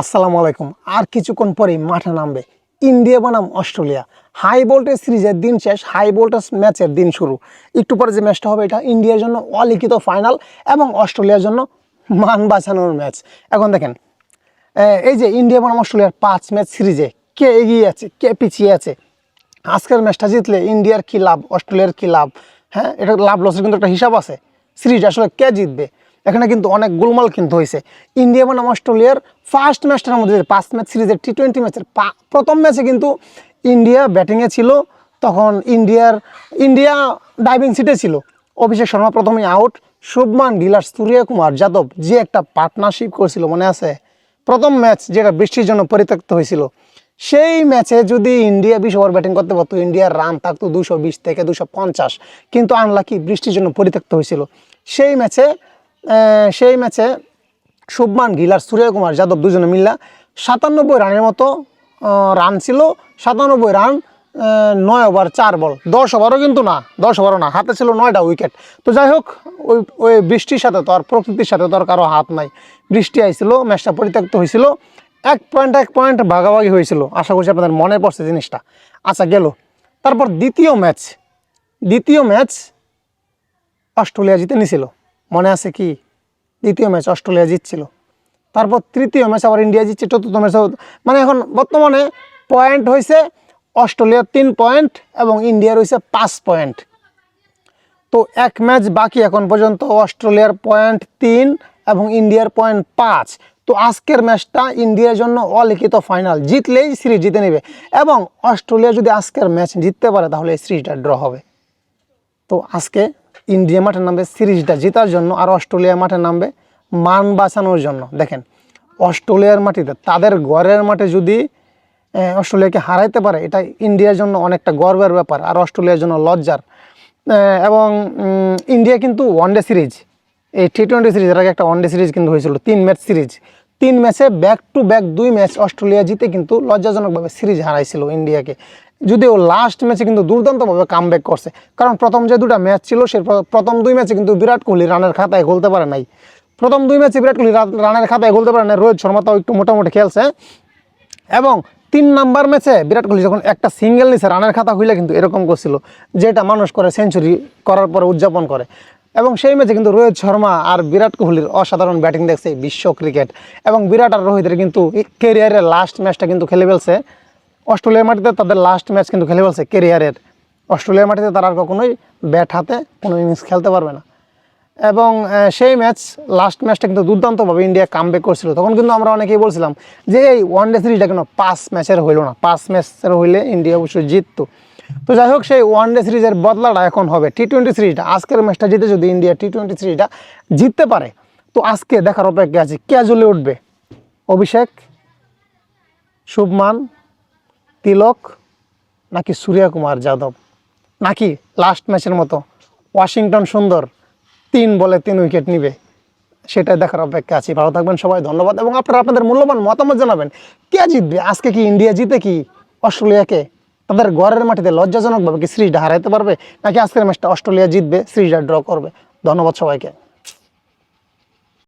আসসালামু আলাইকুম। আর কিছুক্ষণ পরেই মাঠে নামবে ইন্ডিয়া বনাম অস্ট্রেলিয়া। হাই ভোল্টেজ সিরিজের দিন শেষ, হাই ভোল্টেজ ম্যাচের দিন শুরু। একটু পরে যে ম্যাচটা হবে, এটা ইন্ডিয়ার জন্য অলিখিত ফাইনাল এবং অস্ট্রেলিয়ার জন্য মান বাঁচানোর ম্যাচ। এখন দেখেন এই যে ইন্ডিয়া বনাম অস্ট্রেলিয়ার পাঁচ ম্যাচ সিরিজে কে এগিয়ে আছে, কে পিছিয়ে আছে? আজকের ম্যাচটা জিতলে ইন্ডিয়ার কি লাভ, অস্ট্রেলিয়ার কি লাভ? হ্যাঁ এটা লাভ লসের কিন্তু একটা হিসাব আছে। সিরিজ আসলে কে জিতবে? এখানে কিন্তু অনেক গোলমাল কিন্তু হয়েছে। ইন্ডিয়া বনাম অস্ট্রেলিয়ার ফার্স্ট ম্যাচটার মধ্যে পাঁচ ম্যাচ সিরিজের টি টোয়েন্টি ম্যাচের প্রথম ম্যাচে কিন্তু ইন্ডিয়া ব্যাটিংয়ে ছিল, তখন ইন্ডিয়ার, ইন্ডিয়া ডাইভিং সিটে ছিল। অভিষেক শর্মা প্রথমেই আউট শুভমান গিলার সূর্য কুমার যাদব যে একটা পার্টনারশিপ করেছিল, মনে আছে? প্রথম ম্যাচ যেটা বৃষ্টির জন্য পরিত্যক্ত হয়েছিল। সেই ম্যাচে যদি ইন্ডিয়া বিশ ওভার ব্যাটিং করতে পারতো, ইন্ডিয়ার রান থাকতো দুশো বিশ থেকে দুশো পঞ্চাশ, কিন্তু আনলাকি বৃষ্টির জন্য পরিত্যক্ত হয়েছিল। সেই ম্যাচে সেই ম্যাচে শুভমান গিল আর সূর্যকুমার যাদব দুজনে মিল্লা। সাতানব্বই রানের মতো রান ছিল। সাতানব্বই রান নয় ওভার, চার বল। দশ ওভারও কিন্তু না, দশ ওভারও না, হাতে ছিল নয়টা উইকেট। তো যাই হোক, ওই ওই বৃষ্টির সাথে তো আর প্রকৃতির সাথে তো আর কারও হাত নাই। বৃষ্টি আইছিল, ম্যাচটা পরিত্যক্ত হয়েছিল এক পয়েন্ট এক পয়েন্ট ভাগাভাগি হয়েছিল আশা করছি আপনাদের মনে পড়ছে জিনিসটা। আচ্ছা গেল। তারপর দ্বিতীয় ম্যাচ। দ্বিতীয় ম্যাচ অস্ট্রেলিয়া জিতে নিছিল। মনে আছে কি? দ্বিতীয় ম্যাচ অস্ট্রেলিয়া জিতছিল। তারপর তৃতীয় ম্যাচ আবার ইন্ডিয়া জিতছে, চতুর্থ ম্যাচ মানে এখন বর্তমানে পয়েন্ট হয়েছে অস্ট্রেলিয়ার তিন পয়েন্ট এবং ইন্ডিয়ার হয়েছে পাঁচ পয়েন্ট তো এক ম্যাচ বাকি এখন পর্যন্ত অস্ট্রেলিয়ার পয়েন্ট তিন এবং ইন্ডিয়ার পয়েন্ট পাঁচ। তো আজকের ম্যাচটা ইন্ডিয়ার জন্য অলিখিত ফাইনাল জিতলেই সিরিজ জিতে নেবে এবং অস্ট্রেলিয়া যদি আজকের ম্যাচ জিততে পারে তাহলে এই সিরিজটা ড্র হবে। তো আজকে ইন্ডিয়া মাঠে নামবে সিরিজটা জেতার জন্য আর অস্ট্রেলিয়া মাঠে নামবে মান বাঁচানোর জন্য। দেখেন, অস্ট্রেলিয়ার মাটিতে তাদের ঘরের মাঠে যদি অস্ট্রেলিয়াকে হারাইতে পারে, এটা ইন্ডিয়ার জন্য অনেকটা গর্বের ব্যাপার আর অস্ট্রেলিয়ার জন্য লজ্জার। এবং ইন্ডিয়া কিন্তু ওয়ানডে সিরিজ এই টি টোয়েন্টি সিরিজ এর আগে একটা ওয়ানডে সিরিজ কিন্তু হয়েছিল, তিন ম্যাচ সিরিজ তিন ম্যাচে ব্যাক টু ব্যাক দুই ম্যাচ অস্ট্রেলিয়া জিতে কিন্তু লজ্জাজনকভাবে সিরিজ হারাইছিল ইন্ডিয়াকে। যদিও লাস্ট ম্যাচে কিন্তু দুর্দান্তভাবে কাম করছে। কারণ প্রথম যে দুটা ম্যাচ ছিল, সে প্রথম দুই ম্যাচে কিন্তু বিরাট কোহলি রানের খাতায় খুলতে পারে নাই। প্রথম দুই ম্যাচে বিরাট কোহলি রানের খাতায় খুলতে পারে না রোহিত শর্মা তাও একটু মোটামুটি খেলছে। এবং তিন নাম্বার ম্যাচে বিরাট কোহলি যখন একটা সিঙ্গেল নিছে রানের খাতা হইলে কিন্তু এরকম করছিল, যেটা মানুষ করে সেঞ্চুরি করার পরে উদযাপন করে। এবং সেই ম্যাচে কিন্তু রোহিত শর্মা আর বিরাট কোহলির অসাধারণ ব্যাটিং দেখছে বিশ্ব ক্রিকেট। এবং বিরাট আর রোহিতের কিন্তু ক্যারিয়ারের লাস্ট ম্যাচটা কিন্তু খেলে ফেলছে। অস্ট্রেলিয়ার মাটিতে তাদের লাস্ট ম্যাচ কিন্তু খেলে ফেলছে ক্যারিয়ারের অস্ট্রেলিয়ার মাটিতে তারা আর কখনোই ব্যাট হাতে কোনো ইনিংস খেলতে পারবে না। এবং সেই ম্যাচ লাস্ট ম্যাচটা কিন্তু দুর্দান্তভাবে ইন্ডিয়া কামব্যাক করছিল। তখন কিন্তু আমরা অনেকেই বলছিলাম যে, এই ওয়ান ডে সিরিজটা কেন পাঁচ ম্যাচের হইল না? পাঁচ ম্যাচের হইলে ইন্ডিয়া অবশ্যই জিততো। তো যাই হোক, সেই ওয়ান ডে সিরিজের বদলাটা এখন হবে টি টোয়েন্টি সিরিজটা আজকের ম্যাচটা জিতে যদি ইন্ডিয়া টি টোয়েন্টি সিরিজটা জিততে পারে, তো আজকে দেখার অপেক্ষা আছে কে জ্বলে উঠবে অভিষেক, শুভমান, তিলক, নাকি সূর্যা কুমার যাদব? নাকি লাস্ট ম্যাচের মতো ওয়াশিংটন সুন্দর তিন বলে তিন উইকেট নিবে? সেটাই দেখার অপেক্ষা আছি। ভালো থাকবেন সবাই, ধন্যবাদ। এবং আপনারা আপনাদের মূল্যবান মতামত জানাবেন, কে জিতবে? আজকে কি ইন্ডিয়া জিতে কি? অস্ট্রেলিয়াকে তাদের ঘরের মাটিতে লজ্জাজনকভাবে কি সিরিজটা হারাইতে পারবে? নাকি আজকের ম্যাচটা অস্ট্রেলিয়া জিতবে, সিরিজটা ড্র করবে? ধন্যবাদ সবাইকে।